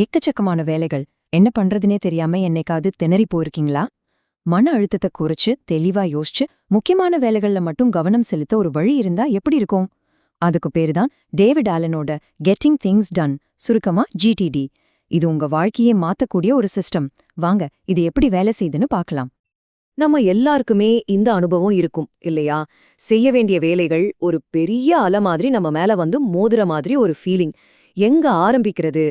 எக்கச்சக்கமான வேலைகள். என்ன பண்றதுனே தெரியாம என்னைக்காவது திணறி போயிருக்கீங்களா? மன அழுத்தத்தை குறைச்சு தெளிவா யோசிச்சு முக்கியமான வேலைகள்ல மட்டும் கவனம் செலுத்த ஒரு வழி இருந்தா எப்படி இருக்கும்? அதுக்கு பேருதான் டேவிட் ஆலனோட கெட்டிங் திங்ஸ் டன் சுருக்கமா ஜிடிடி இது உங்க வாழ்க்கையே மாத்தக்கூடிய ஒரு சிஸ்டம் வாங்க இது எப்படி வேலை செய்யுதுன்னு பார்க்கலாம். நம்ம எல்லாருக்குமே இந்த அனுபவம் இருக்கும் இல்லையா? செய்ய வேண்டிய வேலைகள் ஒரு பெரிய அலை மாதிரி நம்ம மேல வந்து மோதுற மாதிரி ஒரு ஃபீலிங் எங்க ஆரம்பிக்கிறது?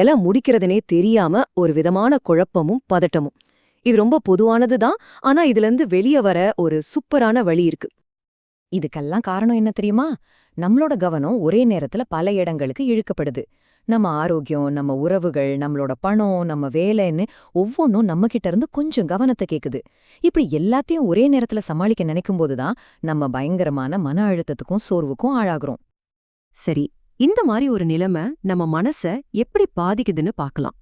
எல முடிக்கிறதுனே தெரியாம ஒரு விதமான குழப்பமும் பதட்டமும். இது ரொம்ப பொதுவானது தான். ஆனா இதுல இருந்து வெளிய வர ஒரு சூப்பரான வழி இருக்கு. இதுக்கெல்லாம் காரணம் என்ன தெரியுமா? நம்மளோட கவனம் ஒரே நேரத்துல பல இடங்களுக்கு இழுக்கப்படுது. நம்ம ஆரோக்கியம் நம்ம உறவுகள் நம்மளோட பணம் நம்ம வேலைன்னு ஒவ்வொன்றும் நம்ம கிட்ட இருந்து கொஞ்சம் கவனத்தை கேக்குது. இப்படி எல்லாத்தையும் ஒரே நேரத்துல சமாளிக்க நினைக்கும்போது தான் நம்ம பயங்கரமான மன அழுத்தத்துக்கும் சோர்வுக்கும் ஆளாகிறோம். சரி இந்த மாதிரி ஒரு நிலைமை நம்ம மனச எப்படி பாதிக்குதுன்னு பார்க்கலாம்.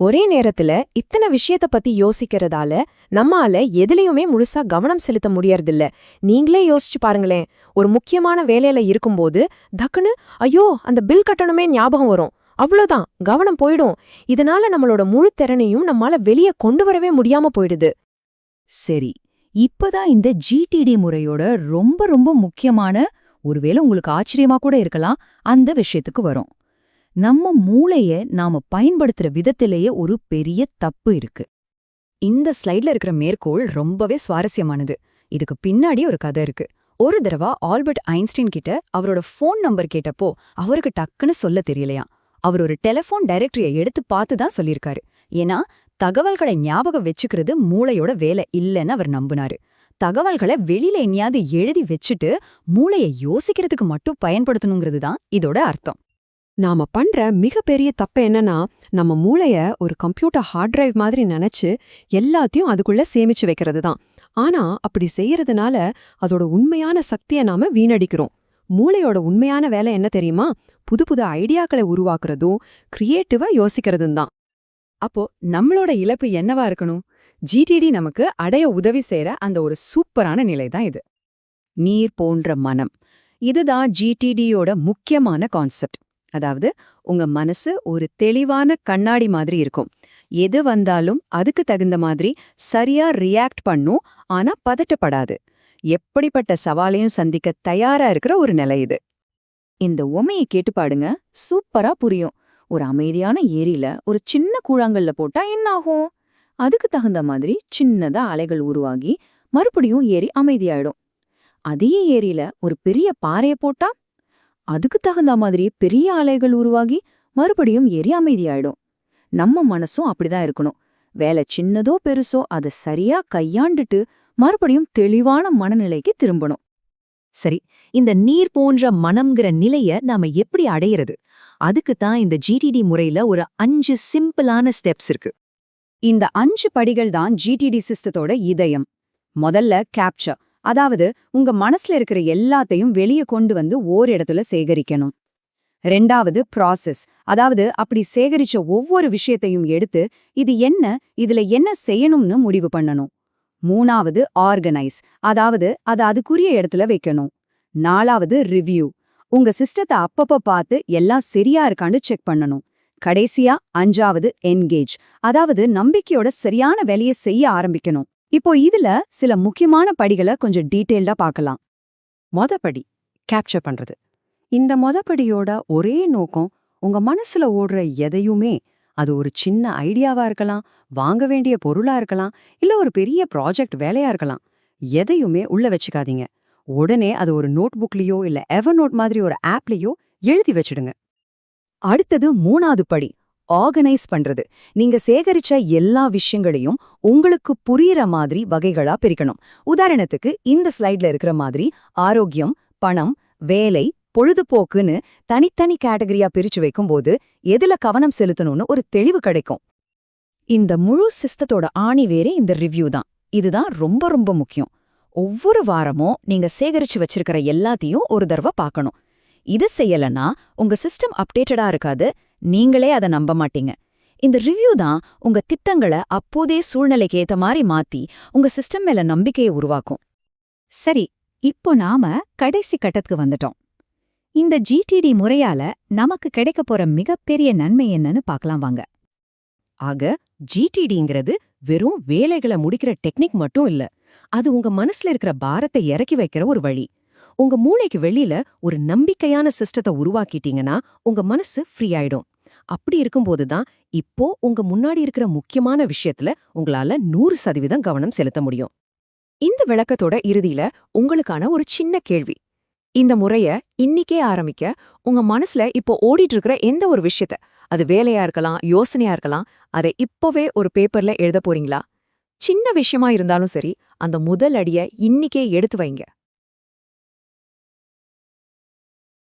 ஒரே நேரத்துல இத்தனை விஷயத்த பத்தி யோசிக்கிறதால நம்மால எதுலயுமே முழுசா கவனம் செலுத்த முடியறதில்ல. நீங்களே யோசிச்சு பாருங்களேன். ஒரு முக்கியமான வேலையில இருக்கும்போது டக்குன்னு ஐயோ அந்த பில் கட்டணமே ஞாபகம் வரும். அவ்வளோதான் கவனம் போயிடும். இதனால நம்மளோட முழு திறனையும் நம்மால வெளியே கொண்டு வரவே முடியாம போயிடுது. சரி இப்பதான் இந்த ஜிடிடி முறையோட ரொம்ப ரொம்ப முக்கியமான ஒருவேளை உங்களுக்கு ஆச்சரியமா கூட இருக்கலாம் அந்த விஷயத்துக்கு வரும். நம்ம மூளைய நாம பயன்படுத்துற விதத்திலேயே ஒரு பெரிய தப்பு இருக்கு. இந்த ஸ்லைட்ல இருக்கிற மேற்கோள் ரொம்பவே சுவாரஸ்யமானது. இதுக்கு பின்னாடி ஒரு கதை இருக்கு. ஒரு தடவை ஆல்பர்ட் ஐன்ஸ்டீன் கிட்ட அவரோட ஃபோன் நம்பர் கேட்டப்போ அவருக்கு டக்குன்னு சொல்ல தெரியலையா. அவர் ஒரு டெலிஃபோன் டைரக்டரியை எடுத்து பார்த்து தான் சொல்லியிருக்காரு. ஏன்னா தகவல்களை ஞாபகம் வச்சுக்கிறது மூளையோட வேலை இல்லைன்னு அவர் நம்பினாரு. தகவல்களை வெளியில எங்கேயாவது எழுதி வச்சுட்டு மூளையை யோசிக்கிறதுக்கு மட்டும் பயன்படுத்தணுங்கிறது தான் இதோட அர்த்தம். நாம பண்ற மிகப்பெரிய தப்பு என்னன்னா நம்ம மூளைய ஒரு கம்ப்யூட்டர் ஹார்ட் டிரைவ் மாதிரி நினைச்சு எல்லாத்தையும் அதுக்குள்ள சேமிச்சு வைக்கிறது தான் ஆனா அப்படி செய்யறதுனால அதோட உண்மையான சக்தியை நாம வீணடிக்கிறோம். மூளையோட உண்மையான வேலை என்ன தெரியுமா? புது புது ஐடியாக்களை உருவாக்குறதும் கிரியேட்டிவா யோசிக்கிறதும் தான் அப்போ நம்மளோட இழப்பு என்னவா இருக்கணும்? ஜிடிடி நமக்கு அடைய உதவி செய்யற அந்த ஒரு சூப்பரான நிலை தான் இது. நீர் போன்ற மனம். இதுதான் ஜிடிடியோட முக்கியமான கான்செப்ட். அதாவது உங்க மனசு ஒரு தெளிவான கண்ணாடி மாதிரி இருக்கும். எது வந்தாலும் அதுக்கு தகுந்த மாதிரி சரியா ரியாக்ட் பண்ணும் ஆனா பதட்டப்படாது. எப்படிப்பட்ட சவாலையும் சந்திக்க தயாரா இருக்கிற ஒரு நிலை இது. இந்த உமையை கேட்டு பாடுங்க சூப்பரா புரியும். ஒரு அமைதியான ஏரியில ஒரு சின்ன கூழாங்கல்ல போட்டா என்ன ஆகும்? அதுக்கு தகுந்த மாதிரி சின்னதா அலைகள் உருவாகி மறுபடியும் ஏரி அமைதியாயிடும். அதே ஏரியில ஒரு பெரிய பாறைய போட்டா அதுக்கு தகுந்த மாதிரி பெரிய அலைகள் உருவாகி மறுபடியும் ஏரி அமைதியாயிடும். நம்ம மனசும் அப்படிதான் இருக்கணும். வேலை சின்னதோ பெருசோ அதை சரியா கையாண்டுட்டு மறுபடியும் தெளிவான மனநிலைக்கு திரும்பணும். சரி இந்த நீர் போன்ற மனம்ங்கிற நிலைய நாம எப்படி அடையிறது? அதுக்கு தான் இந்த ஜிடிடி முறையில ஒரு அஞ்சு சிம்பிளான ஸ்டெப்ஸ் இருக்கு. இந்த அஞ்சு படிகள் தான் ஜிடிடி சிஸ்டத்தோட இதயம். முதல்ல கேப்சர் அதாவது உங்க மனசுல இருக்கிற எல்லாத்தையும் வெளியே கொண்டு வந்து ஓர் இடத்துல சேகரிக்கணும். ரெண்டாவது ப்ராசஸ் அதாவது அப்படி சேகரிச்ச ஒவ்வொரு விஷயத்தையும் எடுத்து இது என்ன இதுல என்ன செய்யணும்னு முடிவு பண்ணணும். மூணாவது ஆர்கனைஸ் அதாவது அதை அதுக்குரிய இடத்துல வைக்கணும். நாலாவது ரிவ்யூ உங்க சிஸ்டத்தை அப்பப்ப பார்த்து எல்லாம் சரியா இருக்கான்னு செக் பண்ணணும். கடைசியா அஞ்சாவது என்கேஜ் அதாவது நம்பிக்கையோட சரியான வேலையை செய்ய ஆரம்பிக்கணும். இப்போ இதுல சில முக்கியமான படிகளை கொஞ்சம் டீட்டெயில்டா பார்க்கலாம். மொதப்படி கேப்சர் பண்றது. இந்த மொதப்படியோட ஒரே நோக்கம் உங்க மனசுல ஓடுற எதையுமே அது ஒரு சின்ன ஐடியாவா இருக்கலாம் வாங்க வேண்டிய பொருளா இருக்கலாம் இல்ல ஒரு பெரிய ப்ராஜெக்ட் வேலையா இருக்கலாம். எதையுமே உள்ள வச்சுக்காதீங்க. உடனே அது ஒரு நோட் புக்லயோ இல்ல எவர் நோட் மாதிரி ஒரு ஆப்லயோ எழுதி வச்சிடுங்க. அடுத்தது மூணாவது படி ஆர்கனைஸ் பண்றது. நீங்க சேகரிச்ச எல்லா விஷயங்களையும் உங்களுக்கு புரியற மாதிரி வகைகளா பிரிக்கணும். உதாரணத்துக்கு இந்த ஸ்லைட்ல இருக்கிற மாதிரி ஆரோக்கியம் பணம் வேலை பொழுதுபோக்குன்னு தனித்தனி கேட்டகரியா பிரிச்சு வைக்கும்போது எதுல கவனம் செலுத்தணும்னு ஒரு தெளிவு கிடைக்கும். இந்த முழு சிஸ்டத்தோட ஆணி வேறே இந்த ரிவ்யூ தான். இதுதான் ரொம்ப ரொம்ப முக்கியம். ஒவ்வொரு வாரமும் நீங்க சேகரிச்சு வச்சிருக்கிற எல்லாத்தையும் ஒரு தடவை பார்க்கணும். இது செய்யலனா உங்க சிஸ்டம் அப்டேட்டடா இருக்காது. நீங்களே அதை நம்ப மாட்டீங்க. இந்த ரிவ்யூ தான் உங்க திட்டங்களை அப்போதே சூழ்நிலைக்கு ஏத்த மாதிரி மாத்தி உங்க சிஸ்டம் மேல நம்பிக்கையை உருவாக்கும். சரி இப்போ நாம கடைசி கட்டத்துக்கு வந்துட்டோம். இந்த ஜிடிடி முறையால நமக்கு கிடைக்க போற மிகப்பெரிய நன்மை என்னன்னு பார்க்கலாம் வாங்க. ஆக ஜிடிடிங்கிறது வெறும் வேலைகளை முடிக்கிற டெக்னிக் மட்டும் இல்ல அது உங்க மனசுல இருக்கிற பாரத்தை இறக்கி வைக்கிற ஒரு வழி. உங்க மூளைக்கு வெளியில ஒரு நம்பிக்கையான சிஸ்டத்தை உருவாக்கிட்டீங்கன்னா உங்க மனசு ஃப்ரீ ஆயிடும். அப்படி இருக்கும்போது தான் இப்போ உங்க முன்னாடி இருக்கிற முக்கியமான விஷயத்துல உங்களால நூறு சதவீதம் கவனம் செலுத்த முடியும். இந்த விளக்கத்தோட இறுதியில உங்களுக்கான ஒரு சின்ன கேள்வி. இந்த முறைய இன்னிக்கே ஆரம்பிக்க உங்க மனசுல இப்போ ஓடிட்டு இருக்கிற எந்த ஒரு விஷயத்த அது வேலையா இருக்கலாம் யோசனையா இருக்கலாம் அதை இப்பவே ஒரு பேப்பர்ல எழுத போறீங்களா? சின்ன விஷயமா இருந்தாலும் சரி அந்த முதல் அடிய இன்னிக்கே எடுத்து வைங்க.